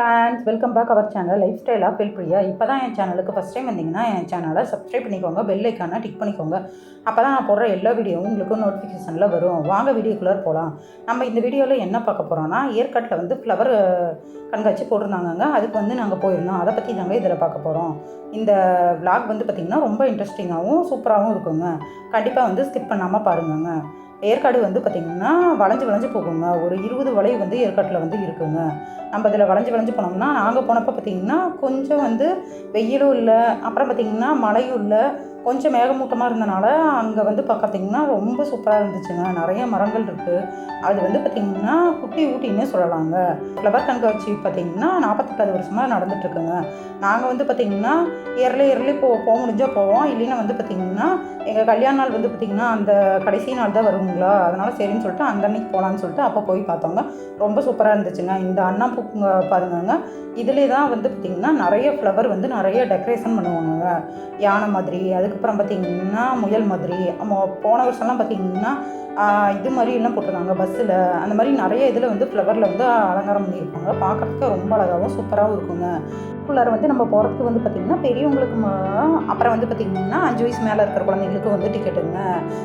Friends welcome back our channel life ஸ்டைலாக feel Priya இப்போ தான் என் சேனலுக்கு ஃபஸ்ட் டைம் வந்தீங்கன்னா என் சேனலை சப்ஸ்கிரைப் பண்ணிக்கோங்க பெல் ஐக்கானை டிக் பண்ணிக்கோங்க. அப்போ தான் நான் போடுற எல்லா வீடியோவும் உங்களுக்கு நோட்டிஃபிகேஷனில் வரும். வாங்க வீடியோக்குள்ளே போகலாம் நம்ம இந்த வீடியோவில் என்ன பார்க்க போகிறோம்னா ஏற்காட்டில் வந்து ஃப்ளவர் கண்காட்சி போட்டிருந்தாங்கங்க. அதுக்கு வந்து நாங்கள் போயிருந்தோம். அதை பற்றி நாங்கள் இதில் பார்க்க போகிறோம் இந்த விளாக் வந்து பார்த்திங்கன்னா ரொம்ப இன்ட்ரெஸ்டிங்காகவும் சூப்பராகவும் இருக்குங்க. கண்டிப்பாக வந்து ஸ்கிப் பண்ணாமல் பாருங்கங்க. ஏற்காடு வந்து பார்த்திங்கன்னா வளைஞ்சு வளைஞ்சு போகுங்க. ஒரு இருபது வளைவு வந்து ஏற்காட்டில் வந்து இருக்குங்க. நம்ம இதில் வளைஞ்சு வளைஞ்சு போனோம்னா நாங்கள் போனப்போ பார்த்திங்கன்னா கொஞ்சம் வந்து வெயிலும் இல்லை. அப்புறம் பார்த்திங்கன்னா மழையும் இல்லை. கொஞ்சம் மேகமூட்டமாக இருந்தனால அங்கே வந்து பார்த்திங்கன்னா ரொம்ப சூப்பராக இருந்துச்சுங்க. நிறைய மரங்கள் இருக்குது அது வந்து பார்த்திங்கன்னா குட்டி ஊட்டின்னு சொல்லலாங்க. ஃப்ளவர் கண்காட்சி பார்த்திங்கன்னா நாற்பத்தெட்டாவது வருஷமாக நடந்துட்டுருக்குங்க நாங்கள் வந்து பார்த்திங்கன்னா இயர்லி இயர்லி போ போக முடிஞ்சால் போவோம். இல்லைன்னா வந்து பார்த்திங்கன்னா எங்கள் கல்யாண நாள் வந்து பார்த்திங்கன்னா அந்த கடைசி நாள் தான் வருங்களா? அதனால் சரின்னு சொல்லிட்டு அந்த அன்னைக்கு போகலான்னு சொல்லிட்டு அப்போ போய் பார்த்தோங்க. ரொம்ப சூப்பராக இருந்துச்சுங்க. இந்த அண்ணா பூங்க பாருங்கங்க. இதிலே தான் வந்து பார்த்திங்கன்னா நிறைய ஃப்ளவர் வந்து நிறைய டெக்கரேஷன் பண்ணுவாங்க. யானை மாதிரி அதுக்கப்புறம் பார்த்திங்கன்னா முயல் மாதிரி. போன வருஷம்லாம் பார்த்திங்கன்னா இது மாதிரி எல்லாம் போட்டிருந்தாங்க பஸ்ஸில். அந்த மாதிரி நிறைய இதில் வந்து ஃப்ளவரில் வந்து அலங்காரம் பண்ணியிருப்பாங்க. பார்க்குறதுக்கு ரொம்ப அழகாகவும் சூப்பராகவும் இருக்குங்க. உள்ளார வந்து நம்ம போகிறதுக்கு வந்து பார்த்திங்கன்னா பெரியவங்களுக்கு ம- அப்புறம் வந்து பார்த்திங்கன்னா அஞ்சு வயசு மேலே இருக்கிற குழந்தைங்களுக்கு வந்து டிக்கெட்டுங்க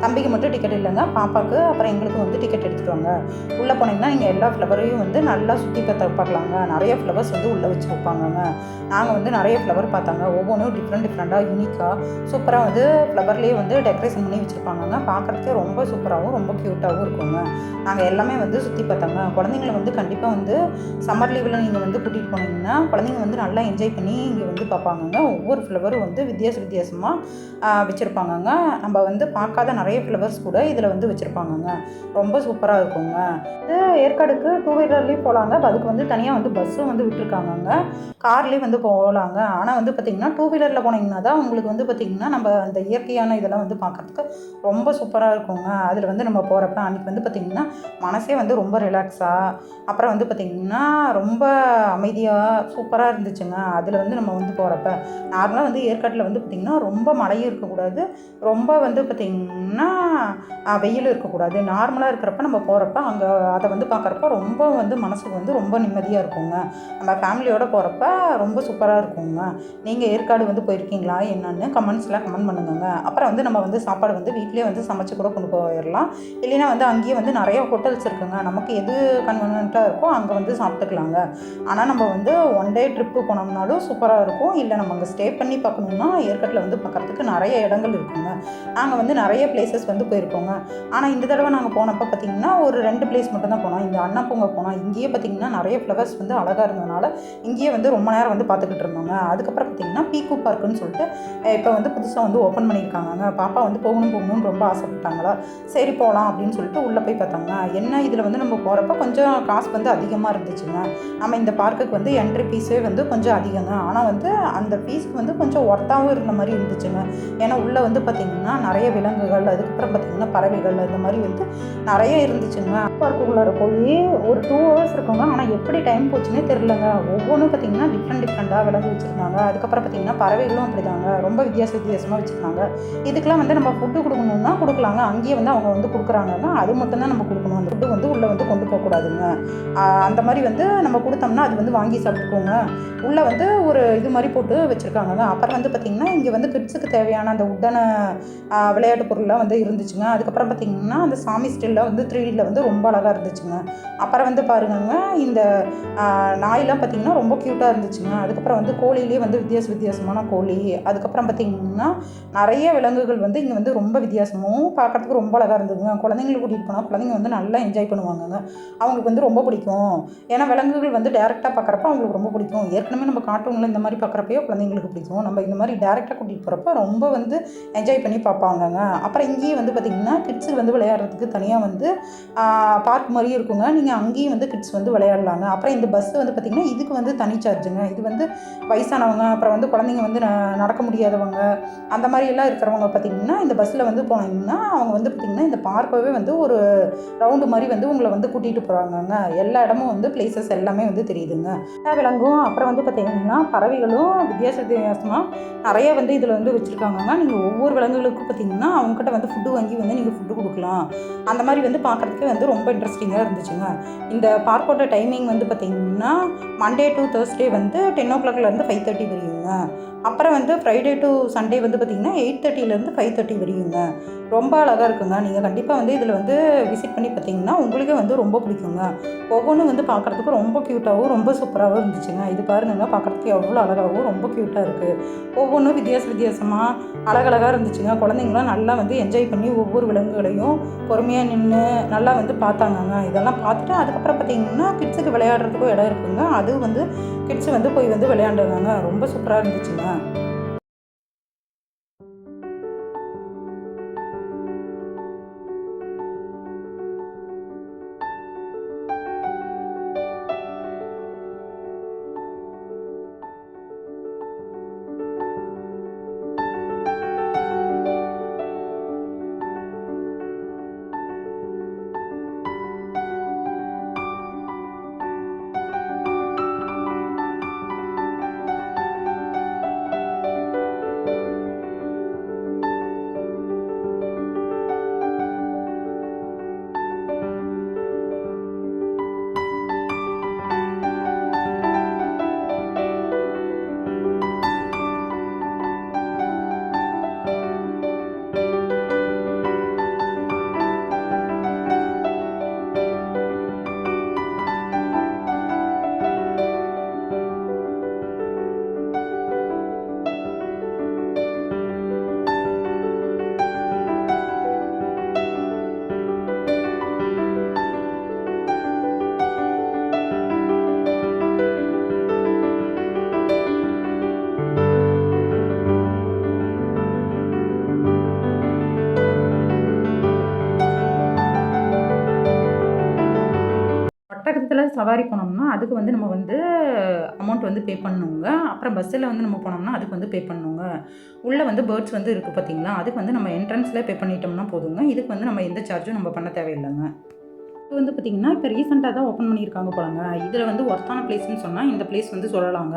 தம்பிக்கு மட்டும் டிக்கெட் இல்லைங்க பாப்பாவுக்கு அப்புறம் எங்களுக்கு வந்து டிக்கெட் எடுத்துகிட்டு வாங்க உள்ளே போனீங்கன்னா நீங்கள் எல்லா ஃப்ளவரையும் வந்து நல்லா சுற்றி பார்த்து பார்க்கலாங்க நிறைய ஃப்ளவர்ஸ் வந்து உள்ளே வச்சு வைப்பாங்கங்க. நாங்கள் வந்து நிறைய ஃப்ளவர் பார்த்தாங்க. ஒவ்வொன்றும் டிஃப்ரெண்ட் டிஃப்ரெண்ட்டாக யூனிக்காக சூப்பராக வந்து ஃப்ளவர்லேயே வந்து டெக்கரேஷன் பண்ணி வச்சுருப்பாங்கங்க. பார்க்குறதுக்கே ரொம்ப சூப்பராகவும் ரொம்ப க்யூட்டாகவும் இருக்குங்க. நாங்கள் எல்லாமே வந்து சுற்றி பார்த்தாங்க. குழந்தைங்கள வந்து கண்டிப்பாக வந்து சம்மர் லீவில் நீங்கள் வந்து கூட்டிகிட்டு போனீங்கன்னா குழந்தைங்க வந்து நல்லா என்ஜாய் பண்ணி இங்கே வந்து பார்ப்பாங்கங்க. ஒவ்வொரு ஃப்ளவரும் வந்து வித்தியாச வித்தியாசமாக வச்சுருப்பாங்கங்க. நம்ம வந்து பார்க்காத நிறைய ஃப்ளவர்ஸ் கூட இதில் வந்து வச்சுருப்பாங்கங்க. ரொம்ப சூப்பராக இருக்குங்க. இது ஏற்காடுக்கு டூ வீலர்லேயும் போகலாங்க அதுக்கு வந்து தனியாக வந்து பஸ்ஸும் வந்து விட்டுருக்காங்கங்க. கார்லேயும் வந்து போகலாங்க ஆனால் வந்து பார்த்திங்கன்னா டூ வீலரில் போனீங்கன்னா தான் உங்களுக்கு வந்து பார்த்திங்கன்னா நம்ம அந்த இயற்கையான இதெல்லாம் வந்து பார்க்குறதுக்கு ரொம்ப சூப்பராக இருக்குங்க. அதில் வந்து நம்ம போகிறப்ப அன்றைக்கி வந்து பார்த்திங்கன்னா மனசே வந்து ரொம்ப ரிலாக்ஸாக அப்புறம் வந்து பார்த்திங்கன்னா ரொம்ப அமைதியாக சூப்பராக இருந்துச்சுங்க. அதில் வந்து நம்ம வந்து போகிறப்ப நார்மலாக வந்து ஏற்காட்டில் வந்து பார்த்திங்கன்னா ரொம்ப மழையும் இருக்கக்கூடாது. ரொம்ப வந்து பார்த்திங்கன்னா ஆஹ், வெயிலும் இருக்கக்கூடாது. நார்மலாக இருக்கிறப்ப நம்ம போகிறப்ப அங்கே அதை வந்து பார்க்குறப்ப ரொம்ப வந்து மனசுக்கு வந்து ரொம்ப நிம்மதியாக இருக்குங்க. நம்ம ஃபேமிலியோடு போகிறப்ப ரொம்ப சூப்பராக இருக்குங்க. நீங்கள் ஏற்காடு வந்து போயிருக்கீங்களா? என்னன்னு கமெண்ட்ஸில் கமெண்ட் பண்ணுங்கங்க. அப்புறம் வந்து நம்ம வந்து சாப்பாடு வந்து வீட்டிலேயே வந்து சமைச்சு கூட கொண்டு போயிடலாம் இல்லைன்னா வந்து அங்கேயே வந்து நிறைய ஹோட்டல்ஸ் இருக்குங்க. நமக்கு எது கன்வீனியண்ட்டாக இருக்கோ அங்கே வந்து சாப்பிட்டுக்கலாங்க. ஆனால் நம்ம வந்து ஒன் டே ட்ரிப்பு போனோம்னாலும் சூப்பராக இருக்கும். இல்லை நம்ம அங்கே ஸ்டே பண்ணி பார்க்கணுன்னா ஏற்காட்டில் வந்து பார்க்குறதுக்கு நிறைய இடங்கள் இருக்குங்க. நாங்கள் வந்து நிறைய பிளேசஸ் வந்து போயிருக்கோங்க. ஆனால் இந்த தடவை நாங்கள் போனப்போ பார்த்திங்கன்னா ஒரு ரெண்டு பிளேஸ் மட்டும் தான் போனோம். இந்த அண்ணா பூங்கா போனோம். இங்கேயே பார்த்திங்கன்னா நிறைய ஃப்ளவர்ஸ் வந்து அழகாக இருந்ததுனால இங்கேயே வந்து ரொம்ப நேரம் வந்து பார்த்துக்கிட்டு இருந்தோங்க. அதுக்கப்புறம் பார்த்திங்கன்னா பீக்கு பார்க்குன்னு சொல்லிட்டு இப்போ வந்து புதுசாக வந்து ஓப்பன் பண்ணியிருக்காங்க பாப்பா வந்து போகணும் போகணும்னு ரொம்ப ஆசைப்பட்டாங்களா. சரி போகலாம் அப்படின்னு சொல்லிட்டு உள்ளே போய் பார்த்தாங்க. என்ன இதில் வந்து நம்ம போகிறப்ப கொஞ்சம் காசு வந்து அதிகமாக இருந்துச்சுங்க. நம்ம இந்த பார்க்குக்கு வந்து என்ட்ரி ஃபீஸே வந்து கொஞ்சம் அதிகங்க. ஆனால் வந்து அந்த ஃபீஸ்க்கு வந்து கொஞ்சம் ஒர்த்தாகவும் இருந்த மாதிரி இருந்துச்சுங்க. ஏன்னா உள்ளே வந்து பார்த்திங்கன்னா நிறைய விலங்குகள் அதுக்கப்புறம் பார்த்திங்கன்னா பறவைகள் இந்த மாதிரி வந்து நிறைய இருந்துச்சுங்க. பார்க்குள்ளார போய் ஒரு டூ ஹவர்ஸ் இருக்குங்க. ஆனால் எப்படி டைம் போச்சுன்னே தெரிலங்க ஒவ்வொன்றும் பார்த்திங்கன்னா டிஃப்ரெண்ட் டிஃப்ரெண்ட்டாக விலங்கு வச்சுருந்தாங்க. அதுக்கப்புறம் பார்த்திங்கன்னா பறவைகளும் அப்படிதாங்க. ரொம்ப வித்தியாச வித்தியாசமாக வச்சுருந்தாங்க. இதுக்கெலாம் வந்து நம்ம ஃபுட்டு கொடுக்கணும்னா கொடுக்கலாங்க. அங்கேயே வந்து அவங்க வந்து கொடுக்குறாங்கங்க. அது மட்டும் தான் நம்ம கொடுக்கணும். அந்த ஃபுட்டு வந்து உள்ளே வந்து கொண்டு போகக்கூடாதுங்க அந்த மாதிரி வந்து நம்ம கொடுத்தோம்னா அது வந்து வாங்கி சாப்பிட்டுக்கோங்க. உள்ளே வந்து ஒரு இது மாதிரி போட்டு வச்சுருக்காங்க அப்புறம் வந்து பார்த்திங்கன்னா இங்கே வந்து கிட்ஸுக்கு தேவையான அந்த உட்டன விளையாட்டு பொருள்லாம் வந்து இருந்துச்சுங்க. அதுக்கப்புறம் பார்த்திங்கன்னா அந்த சாமி ஸ்டில்லாம் வந்து த்ரீடியில் வந்து ரொம்ப அழகாக இருந்துச்சுங்க. அப்புறம் வந்து பாருங்கங்க இந்த ஆஹ் நாயெல்லாம் பார்த்திங்கன்னா ரொம்ப க்யூட்டாக இருந்துச்சுங்க. அதுக்கப்புறம் வந்து கோழிலே வந்து வித்தியாச வித்தியாசமான கோழி. அதுக்கப்புறம் பார்த்திங்கன்னா நிறைய விலங்குகள் வந்து இங்கே வந்து ரொம்ப வித்தியாசமும் பார்க்கறதுக்கு ரொம்ப அழகாக இருந்ததுங்க. குழந்தைங்களை கூட்டிகிட்டு போனால் குழந்தைங்க வந்து நல்லா என்ஜாய் பண்ணுவாங்கங்க. அவங்களுக்கு வந்து ரொம்ப பிடிக்கும். ஏன்னா விலங்குகள் வந்து டேரெக்டாக பார்க்குறப்ப அவங்களுக்கு ரொம்ப பிடிக்கும். ஏற்கனவே நம்ம கார்ட்டூனில் இந்த மாதிரி பார்க்குறப்பயோ குழந்தைங்களுக்கு பிடிக்கும். நம்ம இந்த மாதிரி டேரெக்டாக கூட்டிகிட்டு போகிறப்ப ரொம்ப வந்து என்ஜாய் பண்ணி பார்ப்பாங்கங்க அப்புறம் இங்கேயே வந்து பார்த்திங்கன்னா கிட்ஸு வந்து விளையாடுறதுக்கு தனியாக வந்து பார்க் மாதிரியும் இருக்குங்க. நீங்கள் அங்கேயும் வந்து கிட்ஸ் வந்து விளையாடலாங்க. அப்புறம் இந்த பஸ்ஸு வந்து பார்த்திங்கன்னா இதுக்கு வந்து தனி சார்ஜுங்க இது வந்து வயசானவங்க அப்புறம் வந்து குழந்தைங்க வந்து ந- நடக்க முடியாதவங்க அந்த மாதிரி எல்லாம் இருக்கிறவங்க பார்த்திங்கன்னா இந்த பஸ்ஸில் வந்து போனீங்கன்னா அவங்க வந்து பார்த்திங்கன்னா இந்த பார்க்கவே வந்து ஒரு ரவுண்டு மாதிரி வந்து உங்களை வந்து கூட்டிகிட்டு போகிறாங்கங்க எல்லா இடமும் வந்து பிளேசஸ் எல்லாமே வந்து தெரியுதுங்க. விலங்கும் அப்புறம் வந்து பார்த்திங்கன்னா பறவைகளும் வித்தியாச வித்தியாசமாக நிறைய வந்து இதில் வந்து வச்சுருக்காங்கங்க. நீங்கள் ஒவ்வொரு விலங்குகளுக்கும் பார்த்திங்கன்னா அவங்ககிட்ட வந்து ஃபுட்டு வாங்கி வந்து நீங்கள் ஃபுட்டு கொடுக்கலாம். அந்த மாதிரி வந்து பார்க்குறதுக்கு வந்து ரொம்ப இன்ட்ரெஸ்டிங்காக இருந்துச்சுங்க. இந்த பார்க்கோட டைமிங் வந்து பார்த்திங்கன்னா மண்டே டு தேர்ஸ்டே வந்து டென் ஓ கிளாக்லேருந்து ஃபைவ் தேர்ட்டி வரையுங்க. அப்புறம் வந்து ஃப்ரைடே டு சண்டே வந்து பார்த்திங்கன்னா எயிட் தேர்ட்டிலேருந்து ஃபைவ் தேர்ட்டி வரையுங்க. ரொம்ப அழகாக இருக்குங்க. நீங்கள் கண்டிப்பாக வந்து இதில் வந்து விசிட் பண்ணி பார்த்தீங்கன்னா உங்களுக்கே வந்து ரொம்ப பிடிக்குங்க. ஒவ்வொன்றும் வந்து பார்க்குறதுக்கு ரொம்ப க்யூட்டாகவும் ரொம்ப சூப்பராகவும் இருந்துச்சுங்க. இது பாருங்க பார்க்குறதுக்கு எவ்வளோ அழகாகவும் ரொம்ப க்யூட்டாக இருக்குது ஒவ்வொன்றும் வித்தியாச வித்தியாசமாக அழகழகாக இருந்துச்சுங்க. குழந்தைங்களாம் நல்லா வந்து என்ஜாய் பண்ணி ஒவ்வொரு விலங்குகளையும் பொறுமையாக நின்று நல்லா வந்து பார்த்தாங்கங்க. இதெல்லாம் பார்த்துட்டு அதுக்கப்புறம் பார்த்தீங்கன்னா கிட்ஸுக்கு விளையாடுறதுக்கும் இடம் இருக்குங்க. அது வந்து கிட்ஸ் வந்து போய் வந்து விளையாண்டுருந்தாங்க ரொம்ப சூப்பராக இருந்துச்சுங்க. Até you. ஒட்டகத்தில் சவாரி போனோம்னா அதுக்கு வந்து நம்ம வந்து அமௌண்ட் வந்து பே பண்ணணுங்க. அப்புறம் பஸ்ஸில் வந்து நம்ம போனோம்னா அதுக்கு வந்து பே பண்ணணுங்க உள்ளே வந்து பேர்ட்ஸ் வந்து இருக்குது பார்த்தீங்களா அதுக்கு வந்து நம்ம என்ட்ரன்ஸில் பே பண்ணிட்டோம்னா போதுங்க. இதுக்கு வந்து நம்ம எந்த சார்ஜும் நம்ம பண்ண தேவையில்லைங்க. இது வந்து பார்த்திங்கன்னா இப்போ ரீசெண்டாக தான் ஓப்பன் பண்ணியிருக்காங்க போலங்க. இதில் வந்து ஒர்த்தான பிளேஸ்னு சொன்னால் இந்த பிளேஸ் வந்து சொல்லலாங்க.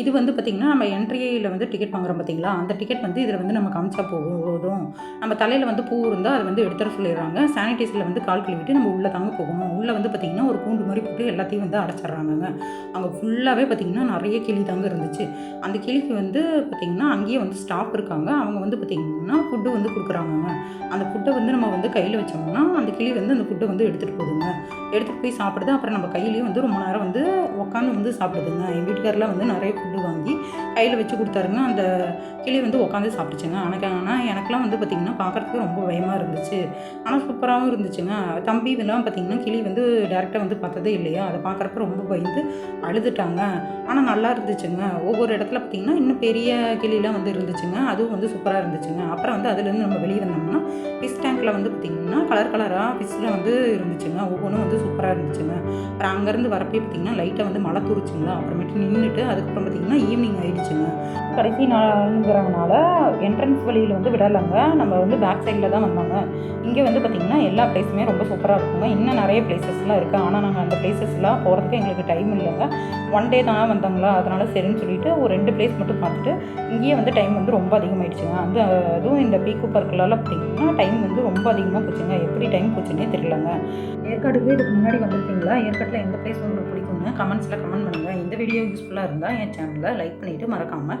இது வந்து பார்த்திங்கன்னா நம்ம என்ட்ரியில் வந்து டிக்கெட் வாங்குறோம் பார்த்தீங்களா அந்த டிக்கெட் வந்து இதில் வந்து நம்ம காமிச்சா போகும் போதும். நம்ம தலையில் வந்து பூ இருந்தால் அதை வந்து எடுத்துட சொல்லிடுறாங்க. சானிடைசரில் வந்து கால் கழுவிட்டு நம்ம உள்ளே தாங்க போகணும். உள்ளே வந்து பார்த்திங்கன்னா ஒரு கூண்டு மாதிரி போட்டு எல்லாத்தையும் வந்து அடைச்சிட்றாங்கங்க. அங்கே ஃபுல்லாகவே பார்த்திங்கன்னா நிறைய கிளி தாங்க இருந்துச்சு. அந்த கிளிக்கு வந்து பார்த்திங்கன்னா அங்கேயே வந்து ஸ்டாஃப் இருக்காங்க. அவங்க வந்து பார்த்திங்கன்னா ஃபுட்டு வந்து கொடுக்குறாங்கங்க. அந்த ஃபுட்டை வந்து நம்ம வந்து கையில் வச்சோம்னா அந்த கிளி வந்து அந்த ஃபுட்டை வந்து எடுத்துகிட்டு போகுதுங்க எடுத்துகிட்டு போய் சாப்பிடுது அப்புறம் நம்ம கையிலையும் வந்து ரொம்ப நேரம் வந்து உட்காந்து வந்து சாப்பிடுதுங்க எங்கள் வீட்டுக்காரெலாம் வந்து நிறைய ஃபுட்டு வாங்கி கையில் வச்சு கொடுத்தாருங்க. அந்த கிளி வந்து உட்காந்து சாப்பிடுச்சுங்க ஆனால் ஆனால் எனக்குலாம் வந்து பார்த்திங்கன்னா பார்க்குறதுக்கு ரொம்ப பயமாக இருந்துச்சு. ஆனால் சூப்பராகவும் இருந்துச்சுங்க. தம்பி இதெல்லாம் பார்த்திங்கன்னா கிளி வந்து டேரெக்டாக வந்து பார்த்ததே இல்லையா? அதை பார்க்குறப்ப ரொம்ப பயந்து அழுதுட்டாங்க. ஆனால் நல்லா இருந்துச்சுங்க. ஒவ்வொரு இடத்துல பார்த்திங்கன்னா இன்னும் பெரிய கிளிலாம் வந்து இருந்துச்சுங்க. அதுவும் வந்து சூப்பராக இருந்துச்சுங்க. அப்புறம் வந்து அதுலேருந்து நம்ம வெளியே வந்தோம்னா ஃபிஷ் டேங்க்கில் வந்து பார்த்திங்கன்னா கலர் கலராக ஃபிஷ்ஷில் வந்து இருந்துச்சுங்க. ஒவ்வொன்றும் வந்து சூப்பராக இருந்துச்சுங்க. அப்புறம் அங்கேருந்து வரப்பே பார்த்திங்கன்னா லைட்டாக வந்து மழை தூரிச்சுங்களா? அப்புறமேட்டு நின்றுட்டு அதுக்கப்புறம் பார்த்திங்கன்னா ஈவினிங் ஆயிடுச்சுங்க. கடைசி நாளுங்கிறதுனால என்ட்ரன்ஸ் வழியில் வந்து விடலைங்க. நம்ம வந்து பேக் சைடில் தான் வந்தாங்க. இங்கே வந்து பார்த்திங்கன்னா எல்லா பிளேஸுமே ரொம்ப சூப்பராக இருக்குங்க. இன்னும் நிறைய பிளேசஸ்லாம் இருக்குது ஆனால் நாங்கள் அந்த பிளேசஸ்லாம் போகிறதுக்கு எங்களுக்கு டைம் இல்லைங்க. ஒன் டே தான் வந்தாங்களா? அதனால் சரின்னு சொல்லிட்டு ஒரு ரெண்டு பிளேஸ் மட்டும் பார்த்துட்டு இங்கேயே வந்து டைம் வந்து ரொம்ப அதிகமாகிடுச்சுங்க அந்த அதுவும் இந்த பீக்கு பார்க்கெலாம் பார்த்திங்கன்னா டைம் வந்து ரொம்ப அதிகமாக போச்சுங்க. எப்படி டைம் போச்சுன்னே தெரியலங்க. ஏற்காடுக்கு இதுக்கு முன்னாடி வந்திருக்கீங்களா? ஏற்காட்டில் எந்த பிளேஸ் உங்களுக்கு பிடிக்குங்க? கமெண்ட்ஸில் கமெண்ட் பண்ணுங்கள் இந்த வீடியோ யூஸ்ஃபுல்லாக இருந்தால் என் சேனலை லைக் பண்ணிவிட்டு மறக்காமல்